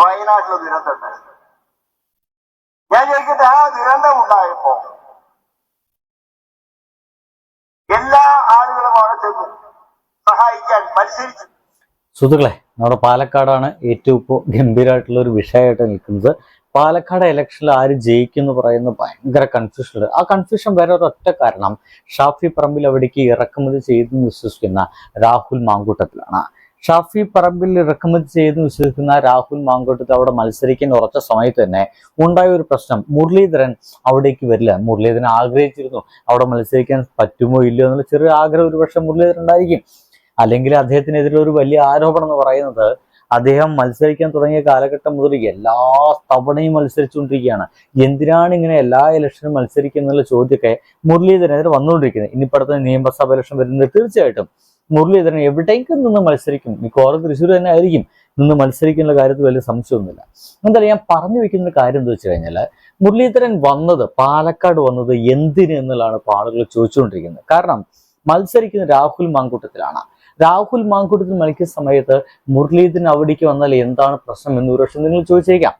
വയനാട്ടിൽ ദുരന്തം. ഞാൻ ചോദിക്കട്ടെ ആ ദുരന്തം ഉണ്ടായപ്പോ എല്ലാ ആളുകളും അവിടെ ചെന്നു സഹായിക്കാൻ മത്സരിച്ചു. സുഹൃത്തുക്കളെ നമ്മുടെ പാലക്കാടാണ് ഏറ്റവും ഇപ്പോൾ ഗംഭീരമായിട്ടുള്ള ഒരു വിഷയമായിട്ട് നിൽക്കുന്നത്. പാലക്കാട് ഇലക്ഷനിൽ ആര് ജയിക്കും എന്ന് പറയുന്ന ഭയങ്കര കൺഫ്യൂഷൻ ഉണ്ട്. ആ കൺഫ്യൂഷൻ വരെ ഒരൊറ്റ കാരണം ഷാഫി പറമ്പിൽ അവിടേക്ക് ഇറക്കുമതി ചെയ്തെന്ന് വിശ്വസിക്കുന്ന രാഹുൽ മാങ്കൂട്ടത്തിലാണ്. ഷാഫി പറമ്പിൽ ഇറക്കുമതി ചെയ്തെന്ന് വിശ്വസിക്കുന്ന രാഹുൽ മാങ്കോട്ടത്ത് അവിടെ മത്സരിക്കാൻ ഉറച്ച സമയത്ത് തന്നെ ഉണ്ടായ ഒരു പ്രശ്നം. മുരളീധരൻ അവിടേക്ക് വരില്ല. മുരളീധരൻ ആഗ്രഹിച്ചിരുന്നു. അവിടെ മത്സരിക്കാൻ പറ്റുമോ ഇല്ലയോ എന്നുള്ള ചെറിയ ആഗ്രഹം ഒരു പക്ഷേ മുരളീധരൻ ഉണ്ടായിരിക്കും. അല്ലെങ്കിൽ അദ്ദേഹത്തിനെതിരെ ഒരു വലിയ ആരോപണം എന്ന് പറയുന്നത് അദ്ദേഹം മത്സരിക്കാൻ തുടങ്ങിയ കാലഘട്ടം മുതൽ എല്ലാ തവണയും മത്സരിച്ചുകൊണ്ടിരിക്കുകയാണ്. എന്തിനാണ് ഇങ്ങനെ എല്ലാ ഇലക്ഷനും മത്സരിക്കുക എന്നുള്ള ചോദ്യമൊക്കെ മുരളീധരനെതിരെ വന്നുകൊണ്ടിരിക്കുന്നത്. ഇനിപ്പടുത്ത നിയമസഭ ഇലക്ഷൻ വരുന്നത് തീർച്ചയായിട്ടും മുരളീധരൻ എവിടേക്കും നിന്ന് മത്സരിക്കും? മിക്കവാറും തൃശ്ശൂർ തന്നെ ആയിരിക്കും നിന്ന് മത്സരിക്കുന്ന കാര്യത്തിൽ വലിയ സംശയമൊന്നുമില്ല. എന്തായാലും ഞാൻ പറഞ്ഞു വെക്കുന്ന കാര്യം എന്താ വെച്ച് കഴിഞ്ഞാൽ മുരളീധരൻ വന്നത് പാലക്കാട് വന്നത് എന്തിന് എന്നുള്ളതാണ് ഇപ്പോൾ ആളുകൾ ചോദിച്ചുകൊണ്ടിരിക്കുന്നത്. കാരണം മത്സരിക്കുന്ന രാഹുൽ മാങ്കൂട്ടത്തിലാണ്. രാഹുൽ മാങ്കൂട്ടത്തിൽ മത്സരിക്കുന്ന സമയത്ത് മുരളീധരൻ അവിടേക്ക് വന്നാൽ എന്താണ് പ്രശ്നം എന്ന് ഒരു പക്ഷേ നിങ്ങൾ ചോദിച്ചേക്കാം.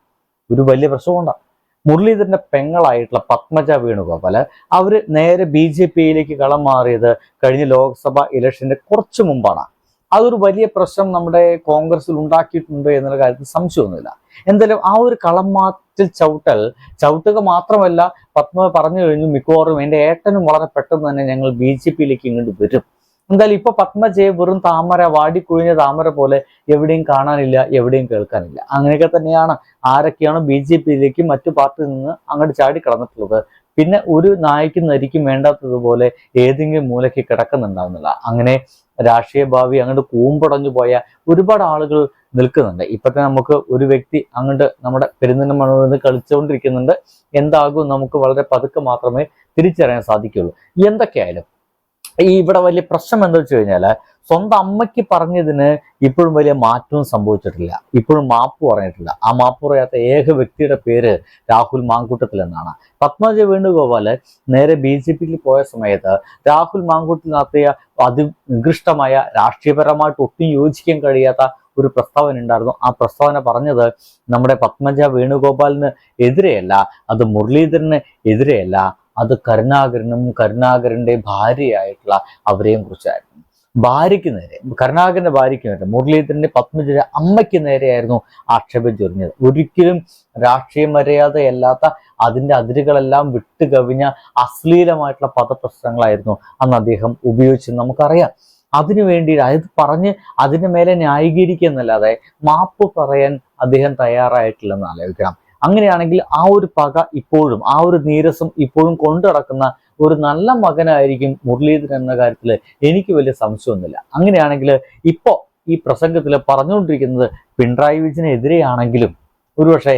ഒരു വലിയ പ്രശ്നമുണ്ടാകും മുരളീധരന്റെ പെങ്ങളായിട്ടുള്ള പത്മജ വേണുഗോപാൽ അവർ നേരെ ബി ജെ പിയിലേക്ക് കളം മാറിയത് കഴിഞ്ഞ ലോക്സഭ ഇലക്ഷന്റെ കുറച്ചു മുമ്പാണ്. അതൊരു വലിയ പ്രശ്നം നമ്മുടെ കോൺഗ്രസിൽ ഉണ്ടാക്കിയിട്ടുണ്ട് എന്നുള്ള കാര്യത്തിൽ സംശയമൊന്നുമില്ല. എന്തായാലും ആ ഒരു കളം മാറ്റിൽ ചവിട്ടൽ ചവിട്ടുക മാത്രമല്ല പത്മ പറഞ്ഞു കഴിഞ്ഞു മിക്കവാറും എന്റെ ഏട്ടനും വളരെ പെട്ടെന്ന് തന്നെ ഞങ്ങൾ ബി ജെ പിയിലേക്ക് ഇങ്ങോട്ട് വരും. എന്തായാലും ഇപ്പൊ പത്മജയെ വെറും താമര വാടിക്കുഴിഞ്ഞ താമര പോലെ എവിടെയും കാണാനില്ല എവിടെയും കേൾക്കാനില്ല. അങ്ങനെയൊക്കെ തന്നെയാണ് ആരൊക്കെയാണ് ബി ജെ പിയിലേക്ക് മറ്റു പാർട്ടിയിൽ നിന്ന് അങ്ങോട്ട് ചാടി കടന്നിട്ടുള്ളത്. പിന്നെ ഒരു നായ്ക്കും നരിക്കും വേണ്ടാത്തതുപോലെ ഏതെങ്കിലും മൂലയ്ക്ക് കിടക്കുന്നുണ്ടാവുന്നില്ല. അങ്ങനെ രാഷ്ട്രീയ ഭാവി അങ്ങോട്ട് കൂമ്പടഞ്ഞു പോയ ഒരുപാട് ആളുകൾ നിൽക്കുന്നുണ്ട്. ഇപ്പത്തെ നമുക്ക് ഒരു വ്യക്തി അങ്ങോട്ട് നമ്മുടെ പെരുന്തൽമണ്ണ നിന്ന് കളിച്ചുകൊണ്ടിരിക്കുന്നുണ്ട്. എന്താകും നമുക്ക് വളരെ പതുക്കെ മാത്രമേ തിരിച്ചറിയാൻ സാധിക്കുള്ളൂ എന്തൊക്കെയായാലും ഈ ഇവിടെ വലിയ പ്രശ്നം എന്താ വെച്ച് കഴിഞ്ഞാൽ സ്വന്തം അമ്മയ്ക്ക് പറഞ്ഞതിന് ഇപ്പോഴും വലിയ മാറ്റവും സംഭവിച്ചിട്ടില്ല. ഇപ്പോഴും മാപ്പ് പറഞ്ഞിട്ടില്ല. ആ മാപ്പ് പറയാത്ത ഏക വ്യക്തിയുടെ പേര് രാഹുൽ മാങ്കൂട്ടത്തിൽ എന്നാണ്. പത്മജ വേണുഗോപാൽ നേരെ ബി ജെ പിയിൽ പോയ സമയത്ത് രാഹുൽ മാങ്കൂട്ടത്തിൽ നടത്തിയ അതിനികൃഷ്ടമായ രാഷ്ട്രീയപരമായിട്ട് ഒട്ടും യോജിക്കാൻ കഴിയാത്ത ഒരു പ്രസ്താവന ഉണ്ടായിരുന്നു. ആ പ്രസ്താവന പറഞ്ഞത് നമ്മുടെ പത്മജ വേണുഗോപാലിന് എതിരെയല്ല അത് മുരളീധരന് എതിരെയല്ല അത് കരുണാകരനും കരുണാകരന്റെ ഭാര്യയായിട്ടുള്ള അവരെയും കുറിച്ചായിരുന്നു. ഭാര്യയ്ക്ക് നേരെ കരുണാകരന്റെ ഭാര്യയ്ക്ക് നേരെ മുരളീധരന്റെ പത്മജിയുടെ അമ്മയ്ക്ക് നേരെയായിരുന്നു ആക്ഷേപം ചൊരിഞ്ഞത്. ഒരിക്കലും രാഷ്ട്രീയ മര്യാദയല്ലാത്ത അതിന്റെ അതിരുകളെല്ലാം വിട്ടുകവിഞ്ഞ അശ്ലീലമായിട്ടുള്ള പദപ്രശ്നങ്ങളായിരുന്നു അന്ന് അദ്ദേഹം ഉപയോഗിച്ചത് നമുക്കറിയാം. അതിനു വേണ്ടി അത് പറഞ്ഞ് അതിന് മേലെ ന്യായീകരിക്കുക എന്നല്ലാതെ മാപ്പ് പറയാൻ അദ്ദേഹം തയ്യാറായിട്ടില്ലെന്ന് ആലോചിക്കണം. അങ്ങനെയാണെങ്കിൽ ആ ഒരു പക ഇപ്പോഴും ആ ഒരു നീരസം ഇപ്പോഴും കൊണ്ടുനടക്കുന്ന ഒരു നല്ല മകനായിരിക്കും മുരളീധരൻ എന്ന കാര്യത്തിൽ എനിക്ക് വലിയ സംശയമൊന്നുമില്ല. അങ്ങനെയാണെങ്കിൽ ഇപ്പോൾ ഈ പ്രസംഗത്തിൽ പറഞ്ഞുകൊണ്ടിരിക്കുന്നത് പിണറായി വിജയനെതിരെയാണെങ്കിലും ഒരുപക്ഷെ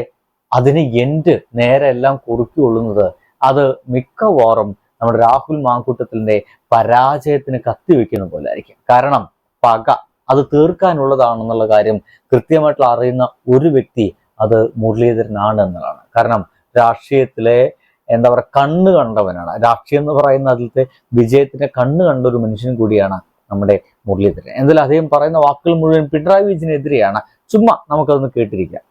അതിന് എൻഡ് നേരെ എല്ലാം കുറുക്കിക്കൊള്ളുന്നത് അത് മിക്കവാറും നമ്മുടെ രാഹുൽ മാങ്കൂട്ടത്തിന്റെ പരാജയത്തിന് കത്തിവെക്കുന്ന പോലെ ആയിരിക്കും കാരണം പക അത് തീർക്കാനുള്ളതാണെന്നുള്ള കാര്യം കൃത്യമായിട്ടുള്ള അറിയുന്ന ഒരു വ്യക്തി അത് മുരളീധരനാണ് എന്നതാണ് കാരണം രാഷ്ട്രീയത്തിലെ എന്താ പറയുക കണ്ണ് കണ്ടവനാണ്. രാഷ്ട്രീയം എന്ന് പറയുന്ന അതിലത്തെ വിജയത്തിന്റെ കണ്ണ് കണ്ട ഒരു മനുഷ്യൻ കൂടിയാണ് നമ്മുടെ മുരളീധരൻ. എന്തായാലും അദ്ദേഹം പറയുന്ന വാക്കുകൾ മുഴുവൻ പിണറായി വിജയനെതിരെയാണ്. ചുമ്മാ നമുക്കതൊന്ന് കേട്ടിരിക്കാം.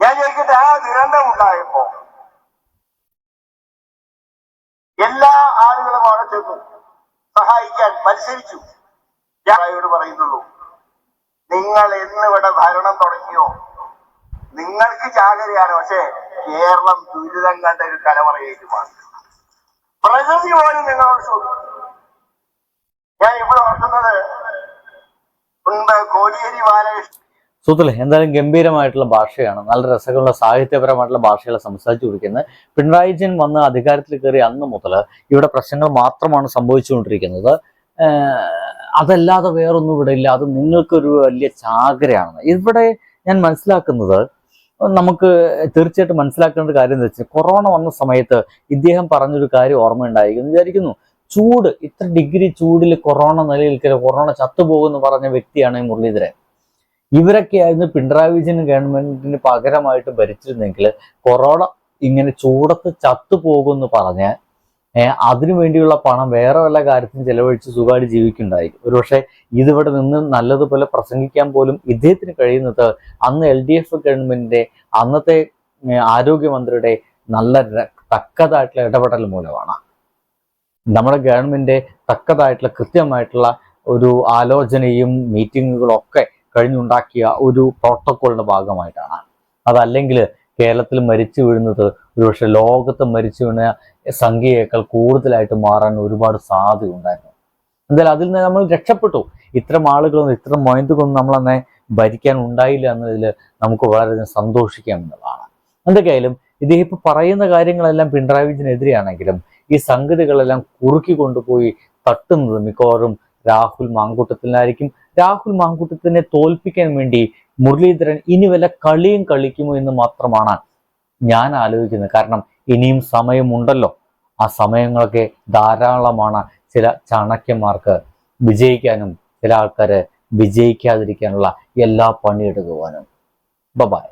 ഞാൻ ചോദിക്കട്ടെ ആ ദുരന്തം ഉണ്ടായപ്പോ എല്ലാ ആളുകളും അവിടെ ചെന്നു സഹായിക്കാൻ മത്സരിച്ചു ഞാനോട് പറയുന്നുള്ളൂ നിങ്ങൾ എന്ന് ഇവിടെ ഭരണം തുടങ്ങിയോ? നിങ്ങൾക്ക് ജാഗ്രതയാണ് പക്ഷേ കേരളം ദുരിതം കണ്ട ഒരു കലവറയേറ്റ് മാറി. പ്രകൃതി പോലും നിങ്ങളോട് ചോദിക്കും ഞാൻ ഇവിടെ ഓർക്കുന്നത് മുൻപ് കോടിയേരി ബാലകൃഷ്ണൻ. സുഹൃത്തുക്കളെ എന്തായാലും ഗംഭീരമായിട്ടുള്ള ഭാഷയാണ്. നല്ല രസമുള്ള സാഹിത്യപരമായിട്ടുള്ള ഭാഷകളെ സംസാരിച്ചു കൊടുക്കുന്നത് പിണറായി വിജയൻ വന്ന് അധികാരത്തിൽ കയറി അന്ന് മുതൽ ഇവിടെ പ്രശ്നങ്ങൾ മാത്രമാണ് സംഭവിച്ചുകൊണ്ടിരിക്കുന്നത്. അതല്ലാതെ വേറൊന്നും ഇവിടെ ഇല്ല. അത് നിങ്ങൾക്കൊരു വലിയ ചാകരയാണ്. ഇവിടെ ഞാൻ മനസ്സിലാക്കുന്നത് നമുക്ക് തീർച്ചയായിട്ടും മനസ്സിലാക്കേണ്ട ഒരു കാര്യം എന്താ വെച്ചാൽ കൊറോണ വന്ന സമയത്ത് ഇദ്ദേഹം പറഞ്ഞൊരു കാര്യം ഓർമ്മയുണ്ടായിരിക്കുന്നു വിചാരിക്കുന്നു. ചൂട് ഇത്ര ഡിഗ്രി ചൂടിൽ കൊറോണ നിലനിൽക്കില്ല കൊറോണ ചത്തുപോകുമെന്ന് പറഞ്ഞ വ്യക്തിയാണ് മുരളീധരൻ. ഇവരൊക്കെയായിരുന്നു പിണറായി വിജയൻ ഗവൺമെന്റിന് പകരമായിട്ട് ഭരിച്ചിരുന്നെങ്കിൽ കൊറോണ ഇങ്ങനെ ചൂടത്ത് ചത്തുപോകുമെന്ന് പറഞ്ഞ് അതിനു വേണ്ടിയുള്ള പണം വേറെ വല്ല കാര്യത്തിനും ചെലവഴിച്ച് സുഖമായിട്ട് ജീവിക്കുന്നുണ്ടായിരിക്കും. ഒരുപക്ഷെ ഇതിവിടെ നിന്ന് നല്ലതുപോലെ പ്രസംഗിക്കാൻ പോലും ഇദ്ദേഹത്തിന് കഴിയുന്നത് അന്ന് എൽ ഡി എഫ് ഗവൺമെന്റിന്റെ അന്നത്തെ ആരോഗ്യമന്ത്രിയുടെ നല്ല തക്കതായിട്ടുള്ള ഇടപെടൽ മൂലമാണ്. നമ്മുടെ ഗവൺമെന്റ് തക്കതായിട്ടുള്ള കൃത്യമായിട്ടുള്ള ഒരു ആലോചനയും മീറ്റിങ്ങുകളും ഒക്കെ കഴിഞ്ഞുണ്ടാക്കിയ ഒരു പ്രോട്ടോക്കോളിന്റെ ഭാഗമായിട്ടാണ്. അതല്ലെങ്കിൽ കേരളത്തിൽ മരിച്ചു വീഴുന്നത് ഒരുപക്ഷെ ലോകത്ത് മരിച്ചു വീണ സംഖ്യയേക്കാൾ കൂടുതലായിട്ട് മാറാൻ ഒരുപാട് സാധ്യത ഉണ്ടായിരുന്നു എന്തായാലും അതിൽ നിന്ന് നമ്മൾ രക്ഷപ്പെട്ടു. ഇത്തരം ആളുകളൊന്നും ഇത്തരം മൊയന്തുകളൊന്നും നമ്മളന്നെ ഭരിക്കാൻ ഉണ്ടായില്ല എന്നതിൽ നമുക്ക് വളരെയധികം സന്തോഷിക്കാം എന്നുള്ളതാണ്. എന്തൊക്കെയായാലും ഇദ്ദേഹം ഇപ്പൊ പറയുന്ന കാര്യങ്ങളെല്ലാം പിണറായി വിജയനെതിരെയാണെങ്കിലും ഈ സംഗതികളെല്ലാം കുറുക്കി കൊണ്ടുപോയി തട്ടുന്നത് മിക്കവാറും രാഹുൽ മാങ്കൂട്ടത്തിനായിരിക്കും രാഹുൽ മാങ്കൂട്ടത്തിനെ തോൽപ്പിക്കാൻ വേണ്ടി മുരളീധരൻ ഇനി വല്ല കളിയും കളിക്കുമോ എന്ന് മാത്രമാണ് ഞാൻ ആലോചിക്കുന്നത്. കാരണം ഇനിയും സമയമുണ്ടല്ലോ. ആ സമയങ്ങളൊക്കെ ധാരാളമാണ് ചില ചാണക്യന്മാർക്ക് വിജയിക്കാനും ചില ആൾക്കാര് വിജയിക്കാതിരിക്കാനുള്ള എല്ലാ പണിയെടുക്കുവാനും. ബബായ്